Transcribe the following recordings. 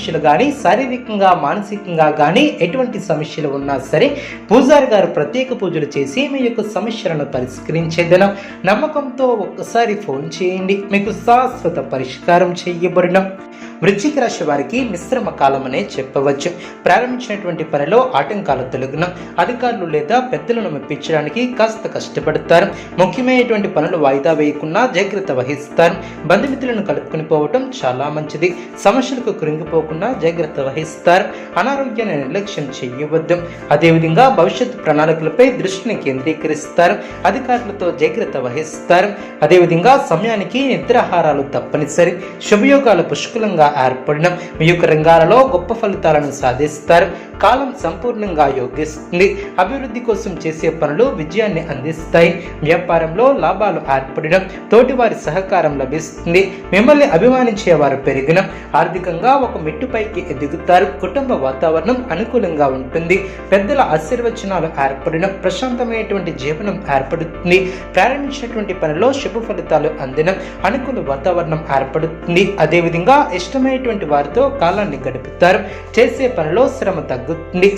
సమస్యలు కానీ శారీరకంగా మానసికంగా కానీ ఎటువంటి సమస్యలు ఉన్నా సరే పూజారి గారు ప్రత్యేక పూజలు చేసి మీ యొక్క సమస్యలను పరిష్కరించేదన నమ్మకంతో ఒక్కసారి ఫోన్ చేయండి. మీకు శాశ్వత పరిష్కారం చేయబడిన వృశ్చిక రాశి వారికి మిశ్రమ కాలం అనే చెప్పవచ్చు. ప్రారంభించినటువంటి పనిలో ఆటంకాలు తొలగిన అధికారులు లేదా పెద్దలను మెప్పించడానికి కాస్త కష్టపడతారు. ముఖ్యమైనటువంటి పనులు వాయిదా వేయకుండా జాగ్రత్త వహిస్తారు. బంధుమిత్రులను కలుపుకొని పోవటం చాలా మంచిది. సమస్యలకు కృంగిపోకుండా జాగ్రత్త వహిస్తారు. అనారోగ్యాన్ని నిర్లక్ష్యం చేయవద్దు. అదేవిధంగా భవిష్యత్తు ప్రణాళికలపై దృష్టిని కేంద్రీకరిస్తారు. అధికారులతో జాగ్రత్త వహిస్తారు. అదేవిధంగా సమయానికి నిద్రాహారాలు తప్పనిసరి. శుభయోగాలు పుష్కలంగా ఏర్పడిన మీ యొక్క రంగాలలో గొప్ప ఫలితాలను సాధిస్తారు. కాలం సంపూర్ణంగా యోగిస్తుంది. అభివృద్ధి కోసం చేసే పనులు విజయాన్ని అందిస్తాయి. వ్యాపారంలో లాభాలు ఏర్పడడం తోటివారి సహకారం లభిస్తుంది. మిమ్మల్ని అభిమానించే వారు పెరిగిన ఆర్థికంగా ఒక మెట్టుపైకి ఎదుగుతారు. కుటుంబ వాతావరణం అనుకూలంగా ఉంటుంది. పెద్దల ఆశీర్వచనాలు ఏర్పడిన ప్రశాంతమైనటువంటి జీవనం ఏర్పడుతుంది. ప్రారంభించినటువంటి పనిలో శుభ ఫలితాలు అందిన అనుకూల వాతావరణం ఏర్పడుతుంది. అదేవిధంగా ఇష్టమైనటువంటి వారితో కాలాన్ని గడుపుతారు. చేసే పనిలో శ్రమ తగ్గు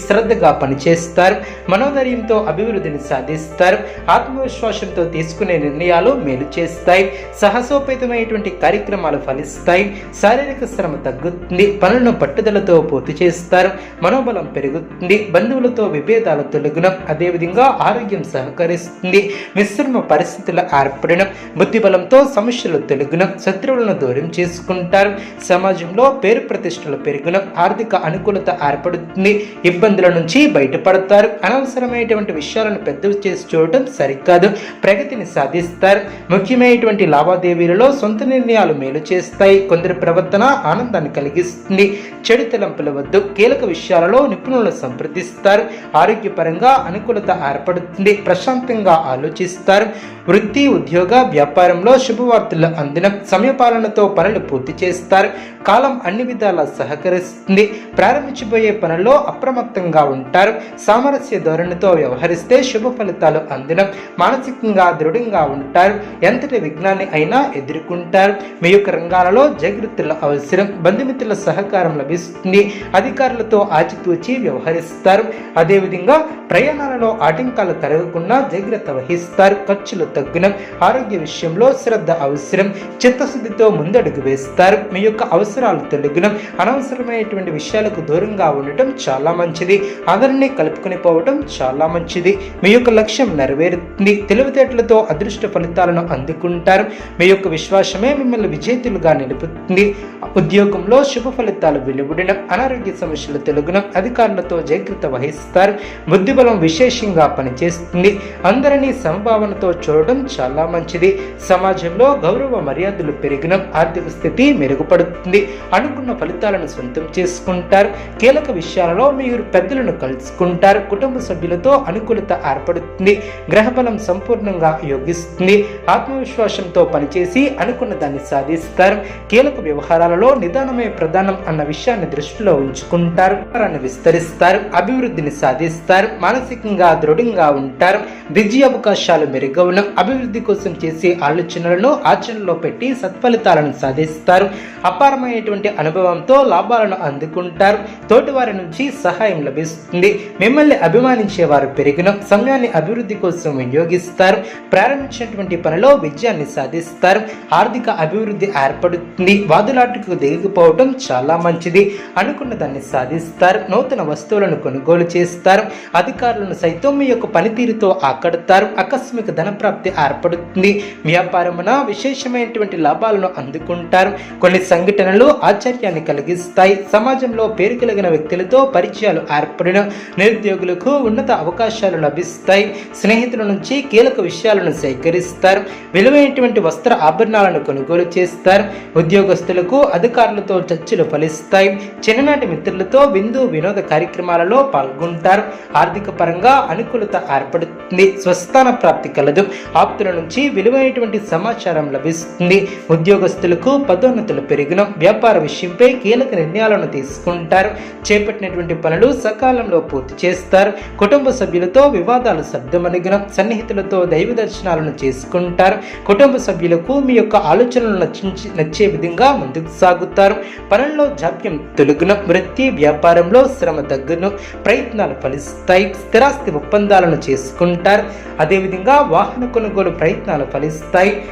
శ్రద్ధగా పనిచేస్తారు మనోధైర్యంతో అభివృద్ధిని సాధిస్తారు ఆత్మవిశ్వాసంతో తీసుకునే నిర్ణయాలు మేలు చేస్తాయి సాహసోపేతమైనటువంటి కార్యక్రమాలు ఫలిస్తాయి శారీరక శ్రమ తగ్గుతుంది పనులను పట్టుదలతో పూర్తి చేస్తారు మనోబలం పెరుగుతుంది బంధువులతో విభేదాలు తొలగిన అదేవిధంగా ఆరోగ్యం సహకరిస్తుంది మిశ్రమ పరిస్థితుల ఏర్పడడం బుద్ధిబలంతో సమస్యలు తొలగిన శత్రువులను దూరం చేసుకుంటారు సమాజంలో పేరు ప్రతిష్టలు పెరిగిన ఆర్థిక అనుకూలత ఏర్పడుతుంది ఇబ్బందుల నుంచి బయటపడతారు. అనవసరమైనటువంటి విషయాలను పెద్దవి చేసి చూడటం సరికాదు. ప్రగతిని సాధిస్తారు. ముఖ్యమైనటువంటి లావాదేవీలలో సొంత నిర్ణయాలు మేలు చేస్తాయి. కొందరి ప్రవర్తన ఆనందాన్ని కలిగిస్తుంది. చెడు తలంపుల వద్దు. కీలక విషయాలలో నిపుణులను సంప్రదిస్తారు. ఆరోగ్యపరంగా అనుకూలత ఏర్పడుతుంది. ప్రశాంతంగా ఆలోచిస్తారు. వృత్తి ఉద్యోగ వ్యాపారంలో శుభవార్తలు అందిన సమయపాలనతో పనులు పూర్తి చేస్తారు. కాలం అన్ని విధాలా సహకరిస్తుంది. ప్రారంభించబోయే పనుల్లో అప్రమత్తంగా ఉంటారు. సామరస్య ధోరణితో వ్యవహరిస్తే శుభ ఫలితాలు అందిన. మానసికంగా దృఢంగా ఉంటారు. ఎంతటి విఘ్నాన్ని అయినా ఎదుర్కొంటారు. మీ యొక్క రంగాలలో జాగ్రత్తలు అవసరం. బంధుమిత్రుల సహకారం లభిస్తుంది. అధికారులతో ఆచితూచి వ్యవహరిస్తారు. అదేవిధంగా ప్రయాణాలలో ఆటంకాలు కలగకుండా జాగ్రత్త వహిస్తారు. ఖర్చులు తగ్గిన. ఆరోగ్య విషయంలో శ్రద్ధ అవసరం. చిత్తశుద్ధితో ముందడుగు వేస్తారు. మీ యొక్క అవసరాలు తొలగిన. అనవసరమైనటువంటి విషయాలకు దూరంగా ఉండటం చాలా చాలా మంచిది. అందరినీ కలుపుకొని పోవటం చాలా మంచిది. మీ యొక్క లక్ష్యం నెరవేరుతుంది. తెలివితేటలతో అదృష్ట ఫలితాలను అందుకుంటారు. మీ యొక్క విశ్వాసమే మిమ్మల్ని విజేతలుగా నిలుపుతుంది. ఉద్యోగంలో శుభ ఫలితాలు వెలువడడం అనారోగ్య సమస్యలు తెలుగునం అధికారులతో జాగ్రత్త వహిస్తారు. బుద్ధిబలం విశేషంగా పనిచేస్తుంది. అందరినీ సంభావనతో చూడడం చాలా మంచిది. సమాజంలో గౌరవ మర్యాదలు పెరిగిన ఆర్థిక స్థితి మెరుగుపడుతుంది. అనుకున్న ఫలితాలను సొంతం చేసుకుంటారు. కీలక విషయాలలో మీరు పెద్దలను కలుసుకుంటారు. కుటుంబ సభ్యులతో అనుకూలత ఏర్పడుతుంది. గ్రహబలం సంపూర్ణంగా యోగిస్తుంది. ఆత్మవిశ్వాసంతో పనిచేసి అనుకున్న దాన్ని సాధిస్తారు. కీలక వ్యవహారాలలో నిదానమే ప్రధానం అన్న విషయాన్ని దృష్టిలో ఉంచుకుంటారు. విస్తరిస్తారు. అభివృద్ధిని సాధిస్తారు. మానసికంగా దృఢంగా ఉంటారు. విజయ అవకాశాలు మెరుగవడం అభివృద్ధి కోసం చేసే ఆలోచనలను ఆచరణలో పెట్టి సత్ఫలితాలను సాధిస్తారు. అపారమైనటువంటి అనుభవంతో లాభాలను అందుకుంటారు. తోటివారి నుంచి సహాయం లభిస్తుంది. మిమ్మల్ని అభిమానించే వారు పెరిగిన సమయాన్ని అభివృద్ధి కోసం వినియోగిస్తారు. ప్రారంభించినటువంటి పనిలో విజయాన్ని సాధిస్తారు. ఆర్థిక అభివృద్ధి ఏర్పడుతుంది. వాదులాటకు దిగిపోవడం చాలా మంచిది. అనుకున్న దాన్ని సాధిస్తారు. నూతన వస్తువులను కొనుగోలు చేస్తారు. అధికారులను సైతం మీ యొక్క పనితీరుతో ఆకడతారు. ఆకస్మిక ధనప్రాప్తి ఏర్పడుతుంది. వ్యాపారమున విశేషమైనటువంటి లాభాలను అందుకుంటారు. కొన్ని సంఘటనలు ఆశ్చర్యాన్ని కలిగిస్తాయి. సమాజంలో పేరు కలిగిన వ్యక్తులతో పరిచయాలు ఏర్పడిన నిరుద్యోగులకు ఉన్నత అవకాశాలు లభిస్తాయి. స్నేహితుల నుంచి కీలక విషయాలను సేకరిస్తారు. విలువైనటువంటి వస్త్ర ఆభరణాలను కొనుగోలు చేస్తారు. ఉద్యోగస్తులకు అధికారులతో చర్చలు ఫలిస్తాయి. చిన్ననాటి మిత్రులతో విందు వినోద కార్యక్రమాలలో పాల్గొంటారు. ఆర్థిక పరంగా అనుకూలత ఏర్పడుతుంది. స్వస్థాన ప్రాప్తి కలదు. ఆప్తుల నుంచి విలువైనటువంటి సమాచారం లభిస్తుంది. ఉద్యోగస్తులకు పదోన్నతులు పెరిగిన వ్యాపార విషయంపై కీలక నిర్ణయాలను తీసుకుంటారు. చేపట్టినటువంటి పనులు సకాలంలో పూర్తి చేస్తారు. కుటుంబ సభ్యులతో వివాదాలు సర్దుమణిగిన సన్నిహితులతో దైవ దర్శనాలను చేసుకుంటారు. కుటుంబ సభ్యులకు మీ యొక్క ఆలోచనలు నచ్చించి నచ్చే విధంగా ముందుకు సాగుతారు. పనుల్లో జాప్యం తొలగును వృత్తి వ్యాపారంలో శ్రమ తగ్గును ప్రయత్నాలు ఫలిస్తాయి స్థిరాస్తి ఒప్పందాలను చేసుకుంటారు. అదేవిధంగా వాహన కొనుగోలు ప్రయత్నాలు ఫలిస్తాయి.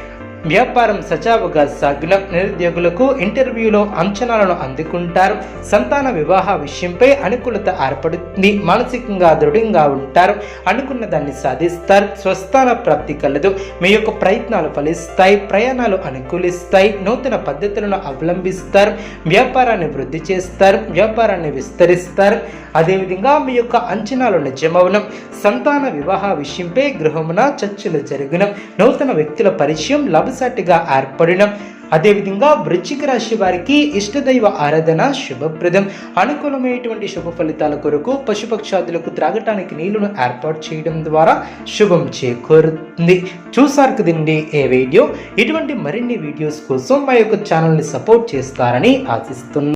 వ్యాపారం సజావుగా సాగిన నిరుద్యోగులకు ఇంటర్వ్యూలో అంచనాలను అందుకుంటారు. సంతాన వివాహ విషయంపై అనుకూలత ఏర్పడుతుంది. మానసికంగా దృఢంగా ఉంటారు. అనుకున్న దాన్ని సాధిస్తారు. స్వస్థాన ప్రాప్తి కలదు. మీ యొక్క ప్రయత్నాలు ఫలిస్తాయి. ప్రయాణాలు అనుకూలిస్తాయి. నూతన పద్ధతులను అవలంబిస్తారు. వ్యాపారాన్ని వృద్ధి చేస్తారు. వ్యాపారాన్ని విస్తరిస్తారు. అదేవిధంగా మీ యొక్క అంచనాలు నిజమవనం సంతాన వివాహ విషయంపై గృహమున చర్చలు జరిగిన నూతన వ్యక్తుల పరిచయం లభసాటిగా ఏర్పడిన అదేవిధంగా వృశ్చిక రాశి వారికి ఇష్టదైవ ఆరాధన శుభప్రదం. అనుకూలమైనటువంటి శుభ ఫలితాల కొరకు పశుపక్షాదులకు త్రాగటానికి నీళ్ళను ఏర్పాటు చేయడం ద్వారా శుభం చేకూరుతుంది. చూసారు కదండి ఏ వీడియో? ఇటువంటి మరిన్ని వీడియోస్ కోసం మా యొక్క ఛానల్ని సపోర్ట్ చేస్తారని ఆశిస్తున్నాను